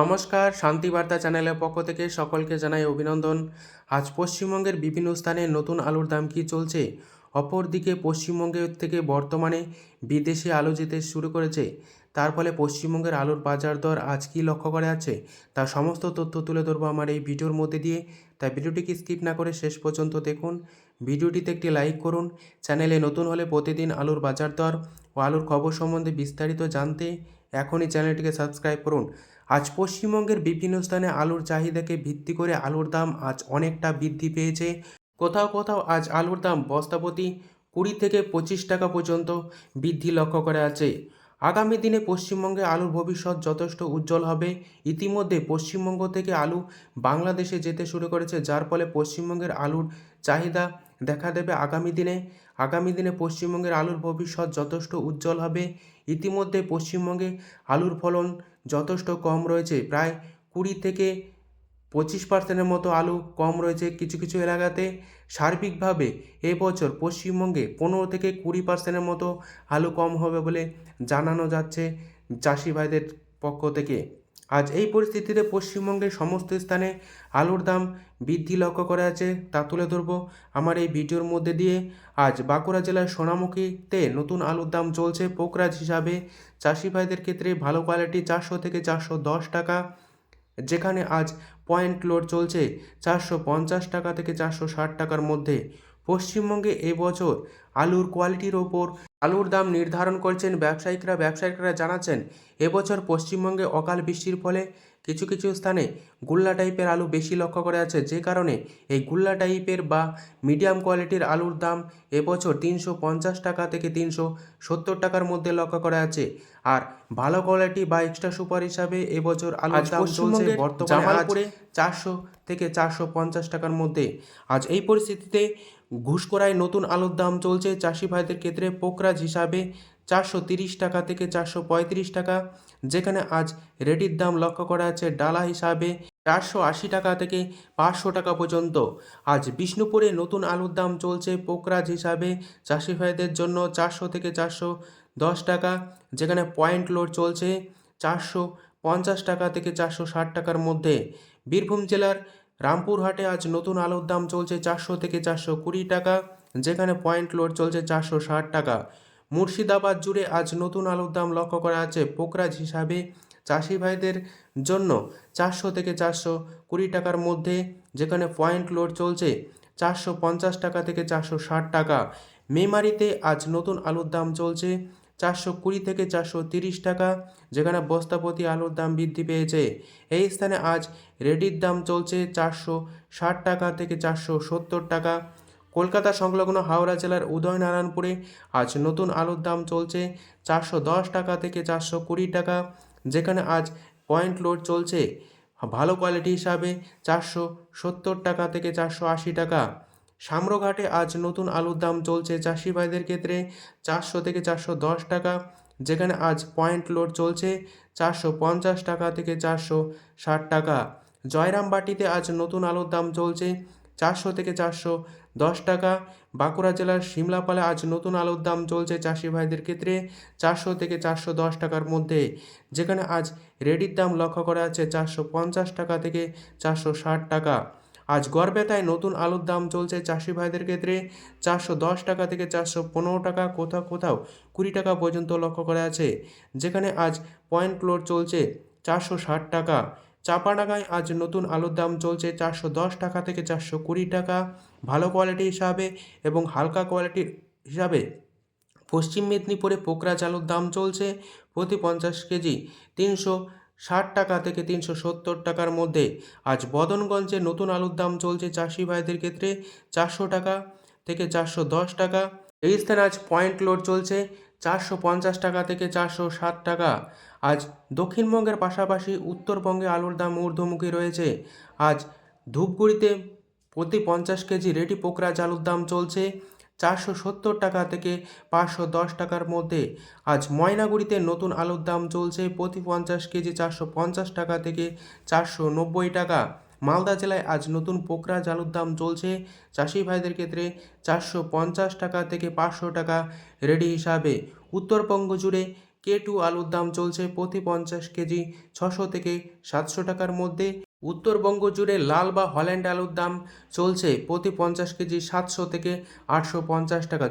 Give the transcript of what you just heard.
নমস্কার শান্তিবার্তা চ্যানেলের পক্ষ থেকে সকলকে জানাই অভিনন্দন। আজ পশ্চিমবঙ্গের বিভিন্ন স্থানে নতুন আলুর দাম কী চলছে? অপরদিকে পশ্চিমবঙ্গের থেকে বর্তমানে বিদেশে আলু যেতে শুরু করেছে। তার ফলে পশ্চিমবঙ্গের আলুর বাজার দর আজ কী লক্ষ্য করা যাচ্ছে? তার সমস্ত তথ্য তুলে ধরবো আমার এই ভিডিওর মধ্যে দিয়ে। তাই ভিডিওটিকে স্কিপ না করে শেষ পর্যন্ত দেখুন। ভিডিওটিতে একটি লাইক করুন। চ্যানেলে নতুন হলে প্রতিদিন আলুর বাজার দর ও আলুর খবর সম্বন্ধে বিস্তারিত জানতে এখনই চ্যানেলটিকে সাবস্ক্রাইব করুন। আজ পশ্চিমবঙ্গের বিভিন্ন স্থানে আলুর চাহিদাকে ভিত্তি করে আলুর দাম আজ অনেকটা বৃদ্ধি পেয়েছে। কোথাও কোথাও আজ আলুর দাম বস্তাপতি কুড়ি থেকে পঁচিশ টাকা পর্যন্ত বৃদ্ধি লক্ষ্য করা আছে আগামী দিনে পশ্চিমবঙ্গে আলুর ভবিষ্যৎ যথেষ্ট উজ্জ্বল হবে। ইতিমধ্যে পশ্চিমবঙ্গ থেকে আলু বাংলাদেশে যেতে শুরু করেছে, যার ফলে পশ্চিমবঙ্গের আলুর চাহিদা দেখা দেবে আগামী দিনে। আগামী দিনে পশ্চিমবঙ্গের আলুর ভবিষ্যৎ যথেষ্ট উজ্জ্বল হবে। ইতিমধ্যে পশ্চিমবঙ্গে আলুর ফলন যথেষ্ট কম রয়েছে। প্রায় কুড়ি থেকে পঁচিশ পার্সেন্টের মতো আলু কম রয়েছে কিছু কিছু এলাকাতে। সার্বিকভাবে এবছর পশ্চিমবঙ্গে পনেরো থেকে কুড়ি পার্সেন্টের মতো আলু কম হবে বলে জানানো যাচ্ছে চাষি ভাইদের পক্ষ থেকে। আজ এই পরিস্থিতিতে পশ্চিমবঙ্গের সমস্ত স্থানে আলুর দাম বৃদ্ধি লক্ষ্য করা আছে তা তুলে ধরবো আমার এই ভিডিওর মধ্যে দিয়ে। আজ বাঁকুড়া জেলার সোনামুখীতে নতুন আলুর দাম চলছে পোকরাজ হিসাবে। চাষি ভাইদের ক্ষেত্রে ভালো কোয়ালিটি চারশো থেকে চারশো দশ টাকা, যেখানে আজ পয়েন্ট লোড চলছে চারশো পঞ্চাশ টাকা থেকে চারশো ষাট টাকার মধ্যে। পশ্চিমবঙ্গে এবছর আলুর কোয়ালিটির ওপর আলুর দাম নির্ধারণ করছেন ব্যবসায়িকরা। ব্যবসায়িকরা জানাচ্ছেন এবছর পশ্চিমবঙ্গে অকাল বৃষ্টির ফলে কিছু কিছু স্থানে গুল্লা টাইপের আলু বেশি লক্ষ্য করা যাচ্ছে যে কারণে এই গুল্লা টাইপের বা মিডিয়াম কোয়ালিটির আলুর দাম এবছর তিনশো পঞ্চাশ টাকা থেকে তিনশো সত্তর টাকার মধ্যে লক্ষ্য করা যাচ্ছে। আর ভালো কোয়ালিটি বা এক্সট্রা সুপার হিসাবে এবছর আলুর দাম চলছে বর্তমানে চারশো থেকে চারশো পঞ্চাশ টাকার মধ্যে। আজ এই পরিস্থিতিতে ঘুষকরায় নতুন আলুর দাম চলছে। চাষি ভাইদের ক্ষেত্রে পোকরাজ হিসাবে চারশো টাকা থেকে চারশো পঁয়ত্রিশ টাকা, যেখানে আজ রেডির দাম লক্ষ্য করা আছে ডালা হিসাবে চারশো আশি টাকা থেকে পাঁচশো টাকা পর্যন্ত। আজ বিষ্ণুপুরে নতুন আলুর দাম চলছে পোকরাজ হিসাবে। চাষি ভাইদের জন্য চারশো থেকে চারশো দশ টাকা, যেখানে পয়েন্ট লোড চলছে চারশো পঞ্চাশ টাকা থেকে চারশো ষাট টাকার মধ্যে। বীরভূম জেলার রামপুরহাটে আজ নতুন আলুর দাম চলছে চারশো থেকে চারশো কুড়ি টাকা, যেখানে পয়েন্ট লোড চলছে চারশো ষাট টাকা। মুর্শিদাবাদ জুড়ে আজ নতুন আলুর দাম লক্ষ্য করা আছে। পোকরাজ হিসাবে চাষি ভাইদের জন্য চারশো থেকে চারশো কুড়ি টাকার মধ্যে যেখানে পয়েন্ট লোড চলছে, চারশো পঞ্চাশ টাকা থেকে চারশো ষাট টাকা। মেমারিতে আজ নতুন আলুর দাম চলছে চারশো কুড়ি থেকে চারশো তিরিশ টাকা, যেখানে বস্তাপতি আলুর দাম বৃদ্ধি পেয়েছে। এই স্থানে আজ রেডির দাম চলছে চারশো ষাট টাকা থেকে চারশো সত্তর টাকা। কলকাতা সংলগ্ন হাওড়া জেলার উদয়নারায়ণপুরে আজ নতুন আলুর দাম চলছে চারশো দশ টাকা থেকে চারশো কুড়ি টাকা, যেখানে আজ পয়েন্ট লোড চলছে। ভালো কোয়ালিটি হিসাবে চারশো সত্তর টাকা থেকে চারশো আশি টাকা। সাম্রঘাটে আজ নতুন আলুর দাম চলছে চাষি ভাইদের ক্ষেত্রে চারশো থেকে চারশো দশ টাকা, যেখানে আজ পয়েন্ট লোড চলছে চারশো পঞ্চাশ টাকা থেকে চারশো ষাট টাকা। জয়রামবাটিতে আজ নতুন আলুর দাম চলছে চারশো থেকে চারশো দশ টাকা। বাঁকুড়া জেলার সিমলাপালে আজ নতুন আলুর দাম চলছে চাষি ভাইদের ক্ষেত্রে চারশো থেকে চারশো দশ টাকার মধ্যে। যেখানে আজ রেডির দাম লক্ষ্য করা আছে চারশো পঞ্চাশ টাকা থেকে চারশো ষাট টাকা। আজ গড়বেতায় নতুন আলুর দাম চলছে চাষি ভাইদের ক্ষেত্রে চারশো দশ টাকা থেকে চারশো পনেরো টাকা, কোথাও কোথাও কুড়ি টাকা পর্যন্ত লক্ষ্য করা আছে যেখানে আজ পয়েন্ট লোড চলছে চারশো ষাট টাকা। চাপাডাঙ্গায় আজ নতুন আলুর দাম চলছে চারশো দশ টাকা থেকে চারশো কুড়ি টাকা। ভালো কোয়ালিটি হিসাবে এবং হালকা কোয়ালিটির হিসাবে পশ্চিম মেদিনীপুরে পোকরাজ আলুর দাম চলছে প্রতি পঞ্চাশ কেজি তিনশো ষাট টাকা থেকে তিনশো সত্তর টাকার মধ্যে। আজ বদনগঞ্জে নতুন আলুর দাম চলছে চাষি ভাইদের ক্ষেত্রে চারশো টাকা থেকে চারশো দশ টাকা। এই স্থানে আজ পয়েন্ট লোড চলছে চারশো পঞ্চাশ টাকা থেকে চারশো ষাট টাকা। আজ দক্ষিণবঙ্গের পাশাপাশি উত্তরবঙ্গে আলুর দাম ঊর্ধ্বমুখী রয়েছে। আজ ধূপগুড়িতে প্রতি পঞ্চাশ কেজি রেডি পোকরাজ আলুর দাম চলছে চারশো সত্তর টাকা থেকে পাঁচশো দশ টাকার মধ্যে। আজ ময়নাগুড়িতে নতুন আলুর দাম চলছে প্রতি পঞ্চাশ কেজি চারশো পঞ্চাশ টাকা থেকে চারশো নব্বই টাকা। মালদা জেলায় আজ নতুন পোকরা আলুর দাম চলছে চাষি ভাইদের ক্ষেত্রে চারশো পঞ্চাশ টাকা থেকে পাঁচশো টাকা রেডি হিসাবে। উত্তরবঙ্গ জুড়ে কে টু আলুর দাম চলছে প্রতি পঞ্চাশ কেজি ছশো থেকে সাতশো টাকার মধ্যে। উত্তরবঙ্গ জুড়ে লাল বা হল্যান্ড আলুর দাম চলছে প্রতি পঞ্চাশ কেজি সাতশো থেকে আটশো পঞ্চাশ টাকা।